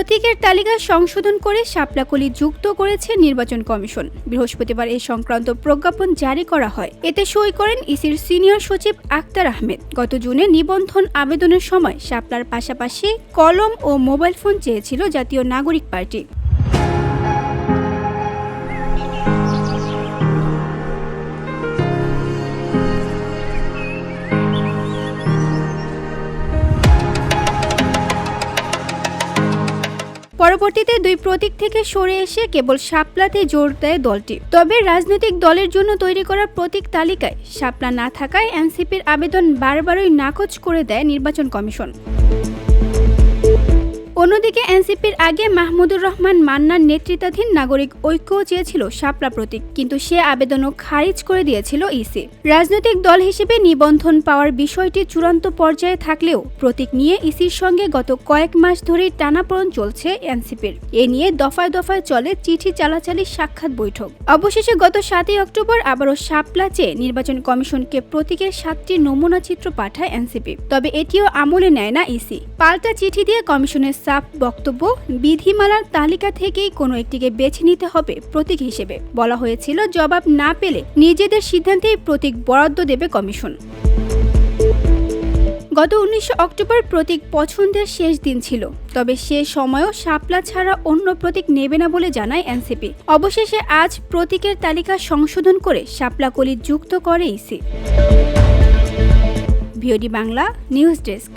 প্রতীকের তালিকা সংশোধন করে শাপলাকলি যুক্ত করেছে নির্বাচন কমিশন। বৃহস্পতিবার এ সংক্রান্ত প্রজ্ঞাপন জারি করা হয়। এতে সই করেন ইসির সিনিয়র সচিব আক্তার আহমেদ। গত জুনে নিবন্ধন আবেদনের সময় শাপলার পাশাপাশি কলম ও মোবাইল ফোন চেয়েছিল জাতীয় নাগরিক পার্টি। পরবর্তীতে দুই প্রতীক থেকে সরে এসে কেবল শাপলাতে জোর দেয় দলটি। তবে রাজনৈতিক দলের জন্য তৈরি করা প্রতীক তালিকায় শাপলা না থাকায় এনসিপির আবেদন বারবারই নাকচ করে দেয় নির্বাচন কমিশন। অন্যদিকে এনসিপির আগে মাহমুদুর রহমান মান্নার নেতৃত্বাধীন নাগরিক ঐক্যও চেয়েছিল শাপলা প্রতীক, কিন্তু সে আবেদনও খারিজ করে দিয়েছিল ইসি। রাজনৈতিক দল হিসেবে নিবন্ধন পাওয়ার বিষয়টি চূড়ান্ত পর্যায়ে থাকলেও প্রতীক নিয়ে ইসির সঙ্গে গত কয়েক মাস ধরেই টানাপোড়ন চলছে এনসিপির। এ নিয়ে দফায় দফায় চলে চিঠি চালাচালি সাক্ষাৎ বৈঠক। অবশেষে গত সাতই অক্টোবর আবারও শাপলা চেয়ে নির্বাচন কমিশনকে প্রতীকের সাতটি নমুনা চিত্র পাঠায় এনসিপি, তবে এটিও আমলে নেয় না ইসি। পাল্টা চিঠি দিয়ে কমিশনের সাফ বক্তব্য বিধিমালার তালিকা থেকেই কোনো একটিকে বেছে নিতে হবে প্রতীক হিসেবে। বলা হয়েছিল জবাব না পেলে নিজেদের সিদ্ধান্তেই প্রতীক বরাদ্দ দেবে কমিশন। গত উনিশে অক্টোবর প্রতীক পছন্দের শেষ দিন ছিল। তবে সে সময়ও শাপলা ছাড়া অন্য প্রতীক নেবে না বলে জানায় এনসিপি। অবশেষে আজ প্রতীকের তালিকা সংশোধন করে শাপলা কলি যুক্ত করে EC. VOD Bangla news desk.